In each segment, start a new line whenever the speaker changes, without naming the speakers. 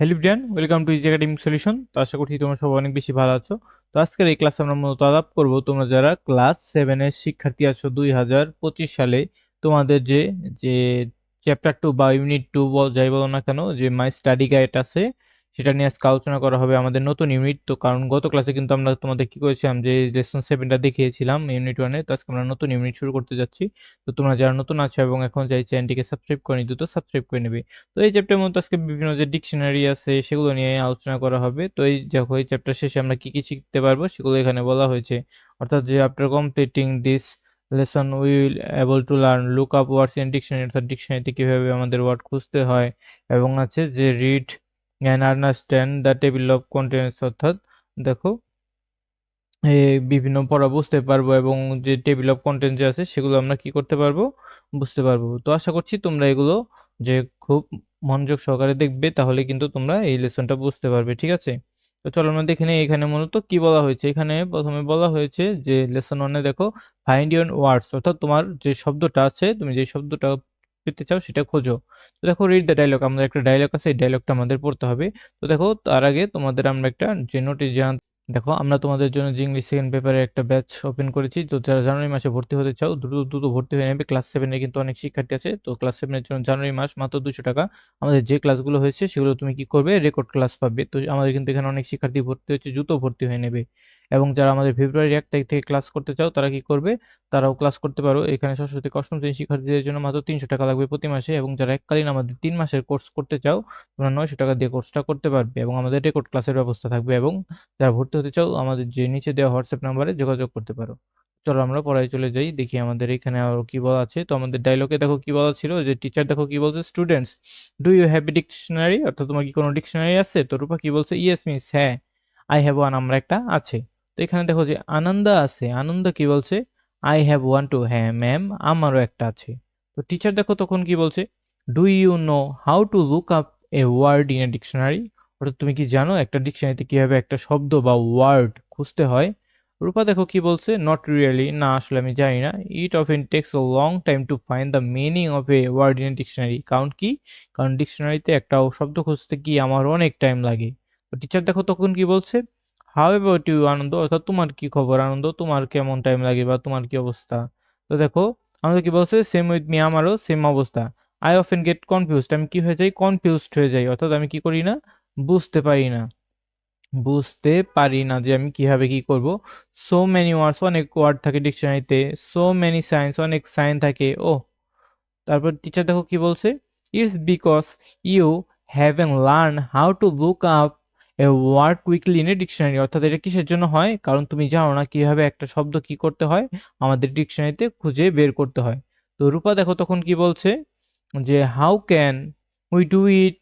Hello Brian welcome to easy academic solution. তো আশা করছি তোমরা সবাই অনেক বেশি ভালো আছো। তো আজকের এই ক্লাসে আমরা মূলত আলাপ করব তোমরা যারা ক্লাস সেভেনের শিক্ষার্থী আছো দুই হাজার পঁচিশ সালে, তোমাদের যে যে চ্যাপ্টার টু বা ইউনিট টু যাই বলো না কেন, যে মাই স্টাডি গাইড আছে সেটা নিয়ে আজকে আলোচনা করা হবে আমাদের নতুন ইউনিট তো কারণ গত ক্লাসে কিন্তু আমরা তোমাদের কি করেছিলাম যে লেসন সেভেনটা দেখিয়েছিলাম ইউনিট ওয়ানে তো আজকে আমরা নতুন ইউনিট শুরু করতে যাচ্ছি। তো তোমরা যারা নতুন আছো এবং এখন যাই চ্যানেলটিকে সাবস্ক্রাইব করে দ্রুত সাবস্ক্রাইব করে নেবে। তো এই চ্যাপ্টারের মধ্যে আজকে বিভিন্ন যে ডিকশনারি আছে সেগুলো নিয়ে আলোচনা করা হবে। তো এই দেখো, এই চ্যাপ্টার শেষে আমরা কি কি শিখতে পারব সেগুলো এখানে বলা হয়েছে। অর্থাৎ যে after completing this lesson we will able to learn look up words in dictionary অর্থাৎ ডিকশনারিতে কীভাবে আমাদের ওয়ার্ড খুঁজতে হয় এবং আছে যে read and understand the table of contents অর্থাৎ দেখো বিভিন্ন পড়া বুঝতে পারব এবং যে টেবিল অফ কন্টেন্ট যে আছে সেগুলো আমরা কি করতে পারব? বুঝতে পারব। তো আশা করছি তোমরা এগুলো যে খুব মনোযোগ সহকারে দেখবে, তাহলে কিন্তু তোমরা এই লেসনটা বুঝতে পারবে, ঠিক আছে? তো চলো আমরা দেখে নিই এখানে মূলত কি বলা হয়েছে। এখানে প্রথমে বলা হয়েছে যে লেসন ওয়ানে দেখো ফাইন্ড ইউর ওয়ার্ডস অর্থাৎ তোমার যে শব্দটা আছে, তুমি যে শব্দটা পেতে চাও সেটা খোঁজো। তো দেখো রিড দ্য ডায়লগ আমাদের একটা ডায়লগ আছে, এই ডায়লগটা আমাদের পড়তে হবে। তো দেখো, তার আগে তোমাদের আমরা একটা যে নোটিশ জান, দেখো, আমরা তোমাদের জন্য যে ইংলিশ সেকেন্ড পেপারে একটা ব্যাচ ওপেন করেছি। তো যারা জানুয়ারি মাসে ভর্তি হতে চাও, দ্রুত দ্রুত ভর্তি হয়ে নেবে। ক্লাস সেভেনে কিন্তু অনেক শিক্ষার্থী আছে। তো ক্লাস সেভেনের জন্য জানুয়ারি মাস মাত্র দুশো টাকা। আমাদের যে ক্লাসগুলো হয়েছে, সেগুলো তুমি কি করবে? রেকর্ড ক্লাস পাবে। তো আমাদের কিন্তু এখানে অনেক শিক্ষার্থী ভর্তি হচ্ছে দ্রুত ভর্তি হয়ে নেবে। এবং যারা আমাদের ফেব্রুয়ারি এক তারিখ থেকে ক্লাস করতে চাও, তারা কি করবে? তারাও ক্লাস করতে পারো। এখানে সরস্বতী অষ্টম শ্রেণির শিক্ষার্থীদের জন্য মাত্র তিনশো টাকা লাগবে প্রতি মাসে এবং যারা এককালীন আমাদের তিন মাসের কোর্স করতে চাও, তোমরা নয়শো টাকা দিয়ে কোর্সটা করতে পারবে এবং আমাদের রেকর্ড ক্লাসের ব্যবস্থা থাকবে এবং যারা ভর্তি হতে চাও, আমাদের যে নিচে দেওয়া হোয়াটসঅ্যাপ নাম্বারে যোগাযোগ করতে পারো। চলো আমরা পড়ায় চলে যাই, দেখি আমাদের এখানে আরও কি বলা আছে। তো আমাদের ডায়লগে দেখো কি বলা ছিল যে টিচার দেখো কি বলছে students do you have a dictionary অর্থাৎ তোমার কি কোনো ডিকশনারি আছে? তো রূপা কি বলছে ইয়েস মিস হ্যাঁ আই হ্যাভ ওয়ান আমরা একটা আছে। এখানে দেখো যে আনন্দা আছে। আনন্দ কি বলছে? আই হ্যাভ ওয়ান টু হ্যাঁ ম্যাম আমারও একটা আছে। তো টিচার দেখো তখন কি বলছে? Do you know how to look up a word in a dictionary অর্থাৎ তুমি কি জানো একটা ডিকশনারিতে কীভাবে একটা শব্দ বা ওয়ার্ড খুঁজতে হয়? রূপা দেখো কি বলছে? নট রিয়েলি না, আসলে আমি জানি না। It often takes a long time to find the meaning of a word in dictionary কারণ কি? কারণ ডিকশনারিতে একটা শব্দ খুঁজতে কি আমার অনেক টাইম লাগে। টিচার দেখো তখন কি বলছে? হাউ অ্যাবাউট ইউ আনন্দ অর্থাৎ তোমার কি খবর? আনন্দ তোমার কেমন টাইম লাগে বা তোমার কি অবস্থা? তো দেখো আমাদের কি বলছে? সেম উইথ মি আমারও সেম অবস্থা। আই অফেন গেট কনফিউজড আমি কি হয়ে যাই? কনফিউজড হয়ে যাই। অর্থাৎ আমি কি করি না? বুঝতে পারি না। বুঝতে পারি না যে আমি কীভাবে কি করব। সো মেনি ওয়ার্ডস অনেক ওয়ার্ড থাকে ডিকশনারিতে সো মেনি সাইন্স অনেক সাইন থাকে। ও তারপর টিচার দেখো কি বলছে? It's because you haven't learn how to look up word quickly in a dictionary অর্থাৎ এটা কিসের জন্য হয়? কারণ তুমি জানো না কীভাবে একটা শব্দ কি করতে হয়, আমাদের ডিকশনারিতে খুঁজে বের করতে হয়। তো রূপা দেখো তখন কি বলছে? যে how can we do it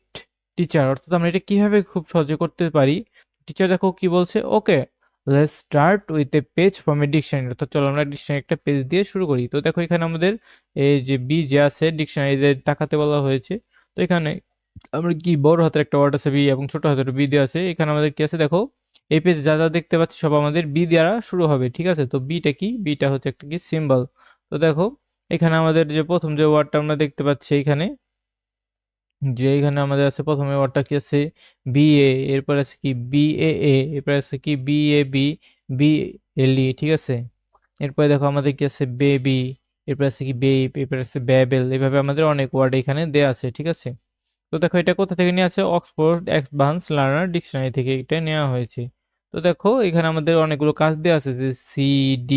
teacher অর্থাৎ আমরা এটা কীভাবে খুব সহজে করতে পারি? টিচার দেখো কি বলছে? Okay let's start with a page from a dictionary অর্থাৎ চলো আমরা ডিকশনারি একটা পেজ দিয়ে শুরু করি। তো দেখো এখানে আমাদের এই যে বি যে আছে ডিকশনারিতে তাকাতে বলা হয়েছে। তো এখানে আমরা কি বড় হাতের একটা ওয়ার্ড আছে বি এবং ছোট হাতের বি দেওয়া আছে। এখানে আমাদের কি আছে দেখো? এই পেজে যা যা দেখতে পাচ্ছি সব আমাদের বি দ্বারা শুরু হবে, ঠিক আছে? তো বিটা কি? বিটা হচ্ছে একটা কি? সিম্বল তো দেখো, এখানে আমাদের যে প্রথম যে ওয়ার্ডটা আমরা দেখতে পাচ্ছি এখানে, যে এখানে আমাদের আছে প্রথমে ওয়ার্ডটা কি আছে? বি এ এরপর আছে কি? বি এ এ এরপর আছে কি? B A B B L E ঠিক আছে? এরপরে দেখো আমাদের কি আছে? বেবি এরপর আছে কি? বেব এরপর আছে ব্যাবেল এভাবে আমাদের অনেক ওয়ার্ড এখানে দেয়া আছে, ঠিক আছে? তো দেখো এটা কোথা থেকে নিয়ে আছে অক্সফোর্ড অ্যাডভান্স লার্নার ডিকশনারি থেকে এটা নেওয়া হয়েছে। তো দেখো এখানে আমাদের অনেকগুলো কাজ দেওয়া আছে, যে সি ডি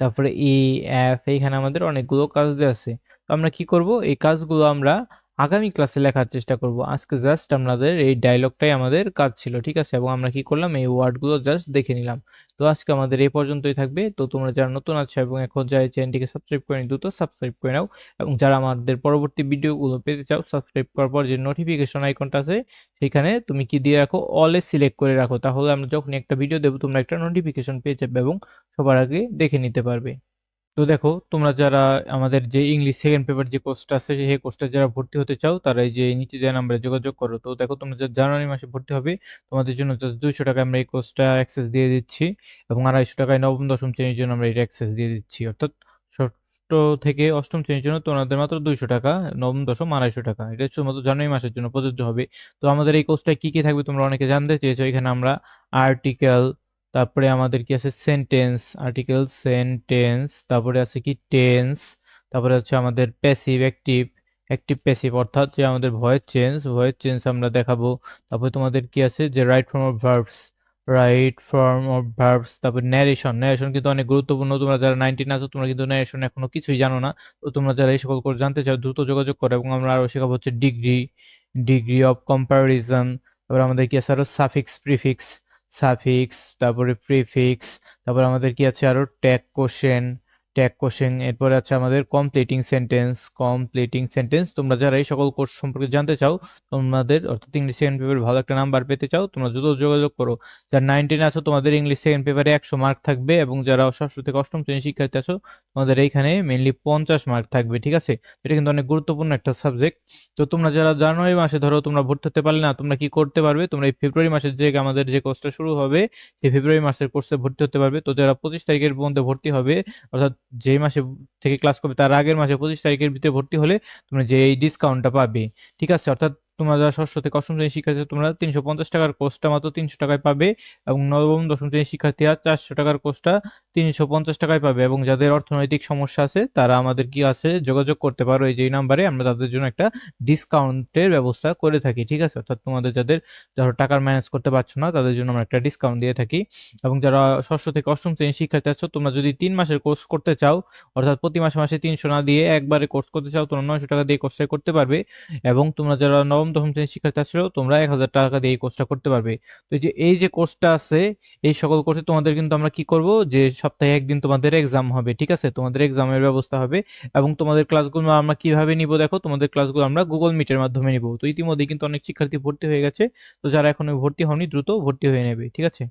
তারপরে এ এফ এখানে আমাদের অনেকগুলো কাজ দেওয়া আছে। তো আমরা কি করব? এই কাজগুলো আমরা আগামী ক্লাসে লেখার চেষ্টা করব। আজকে জাস্ট আমাদের এই ডায়লগটাই আমাদের কাজ ছিল, ঠিক আছে? এবং আমরা কি করলাম? এই ওয়ার্ডগুলো জাস্ট দেখে নিলাম। তো আজকে আমাদের এই পর্যন্তই থাকবে। তো তোমরা যারা নতুন আছো এবং এখন যারা চ্যানেলটিকে সাবস্ক্রাইব করে দ্রুত সাবস্ক্রাইব করে নাও। এবং যারা আমাদের পরবর্তী ভিডিওগুলো পেতে চাও সাবস্ক্রাইব করার পর যে নোটিফিকেশন আইকনটা আছে, সেখানে তুমি কি দিয়ে রাখো? অলে সিলেক্ট করে রাখো। তাহলে আমরা যখনই একটা ভিডিও দেবো, তোমরা একটা নোটিফিকেশন পেয়ে যাবে এবং সবার আগে দেখে নিতে পারবে। তো দেখো, তোমরা যারা আমাদের যে ইংলিশ সেকেন্ড পেপার যে কোর্সটা আছে, সেই কোর্সটা যারা ভর্তি হতে চাও, তারা এই যে নিচে যে নাম্বারে যোগাযোগ করো। তো দেখো, তোমরা যারা জানুয়ারি মাসে ভর্তি হবে, তোমাদের জন্য জাস্ট দুইশো টাকা আমরা এই কোর্সটা অ্যাক্সেস দিয়ে দিচ্ছি এবং আড়াইশো টাকায় নবম, দশম শ্রেণির জন্য আমরা এটা অ্যাক্সেস দিয়ে দিচ্ছি। অর্থাৎ ষষ্ঠ থেকে অষ্টম শ্রেণির জন্য তোমাদের মাত্র দুইশো টাকা, নবম, দশম আড়াইশো টাকা। এটা শুধুমাত্র জানুয়ারি মাসের জন্য প্রযোজ্য হবে। তো আমাদের এই কোর্সটায় কী কী থাকবে তোমরা অনেকে জানতে চেয়েছো। এখানে আমরা আর্টিকেল তারপরে আমাদের কি আছে সেন্টেন্স আর্টিকেল সেন্টেন্স তারপরে আছে কি টেন্স তারপরে হচ্ছে আমাদের প্যাসিভ অ্যাক্টিভ অ্যাক্টিভ প্যাসিভ অর্থাৎ যে আমাদের ভয়েস চেঞ্জ ভয়েস চেঞ্জ আমরা দেখাবো। তারপরে তোমাদের কি আছে যে right form of verbs right form of verbs তারপর ন্যারেশন ন্যারেশন কিন্তু অনেক গুরুত্বপূর্ণ। তোমরা যারা নাইনটিন আছো, তোমরা কিন্তু ন্যারেশন এখনও কিছুই জানো না। তো তোমরা যারা এই সকল করে জানতে চাও, দ্রুত যোগাযোগ করো এবং আমরা আরও শেখাবো হচ্ছে ডিগ্রি ডিগ্রি অফ কম্পারিজন তারপর আমাদের কি আছে আরও সাফিক্স প্রিফিক্স সাফিক্স তারপরে প্রিফিক্স তারপর আমাদের কি আছে আরও? ট্যাগ কোশ্চেন ট্যাগ কোশ্চেন এরপরে আছে আমাদের কমপ্লিটিং সেন্টেন্স কমপ্লিটিং সেন্টেন্স তোমরা যারা এই সকল কোর্স সম্পর্কে জানতে চাও, তোমাদের অর্থাৎ ইংলিশ সেকেন্ড পেপার ভালো একটা নাম্বার পেতে চাও, তোমরা দ্রুত যোগাযোগ করো। যারা নাইনটিন আছো, তোমাদের ইংলিশ সেকেন্ড পেপারে একশো মার্ক থাকবে এবং যারা ষষ্ঠ থেকে অষ্টম শ্রেণির শিক্ষার্থী আছো, তোমাদের এইখানে মেনলি পঞ্চাশ মার্ক থাকবে, ঠিক আছে? এটা কিন্তু অনেক গুরুত্বপূর্ণ একটা সাবজেক্ট তো তোমরা যারা জানুয়ারি মাসে ধরো তোমরা ভর্তি হতে পারলে না, তোমরা কি করতে পারবে? তোমরা এই ফেব্রুয়ারি মাসের যে আমাদের যে কোর্সটা শুরু হবে, সেই ফেব্রুয়ারি মাসের কোর্সে ভর্তি হতে পারবে। তো যারা পঁচিশ তারিখের মধ্যে ভর্তি হবে, অর্থাৎ যেই মাসে থেকে ক্লাস করবে, তার আগের মাসে পঁচিশ তারিখের ভিতরে ভর্তি হলে তোমরা যে এই ডিসকাউন্টটা পাবে, ঠিক আছে? অর্থাৎ তোমরা যারা ষষ্ঠ থেকে অষ্টম শ্রেণির শিক্ষার্থী তোমরা তিনশো পঞ্চাশ টাকার কোর্সটা মাত্র তিনশো টাকায় পাবে এবং নবম, দশম শ্রেণির শিক্ষার্থীরা চারশো টাকার কোর্সটা তিনশো পঞ্চাশ টাকায় পাবে এবং যাদের অর্থনৈতিক সমস্যা আছে, তারা আমাদের কি আছে, যোগাযোগ করতে পারো এই যে নাম্বারে। আমরা তাদের জন্য একটা ডিসকাউন্টের ব্যবস্থা করে থাকি, ঠিক আছে? অর্থাৎ তোমাদের যাদের ধরো টাকার ম্যানেজ করতে পারছ না, তাদের জন্য আমরা একটা ডিসকাউন্ট দিয়ে থাকি। এবং যারা ষষ্ঠ থেকে অষ্টম শ্রেণির শিক্ষার্থী আছো, তোমরা যদি তিন মাসের কোর্স করতে চাও, অর্থাৎ প্রতি মাসে মাসে তিনশো না দিয়ে একবারে কোর্স করতে চাও, তোমরা নয়শো টাকা দিয়ে কোর্সটা করতে পারবে। এবং তোমরা যারা নবম দশম শ্রেণির শিক্ষার্থী আসলেও তোমরা এক হাজার টাকা দিয়ে এই কোর্সটা করতে পারবে। তো যে, এই যে কোর্সটা আছে, এই সকল কোর্সে তোমাদের কিন্তু আমরা কি করব? যে সপ্তাহে একদিন তোমাদের এক্সাম হবে, ঠিক আছে? তোমাদের এক্সামের ব্যবস্থা হবে এবং তোমাদের ক্লাসগুলো আমরা কীভাবে নিব দেখো? তোমাদের ক্লাসগুলো আমরা গুগল মিটের মাধ্যমে নিব। তো ইতিমধ্যে কিন্তু অনেক শিক্ষার্থী ভর্তি হয়ে গেছে। তো যারা এখনও ভর্তি হয়নি দ্রুত ভর্তি হয়ে নেবে, ঠিক আছে?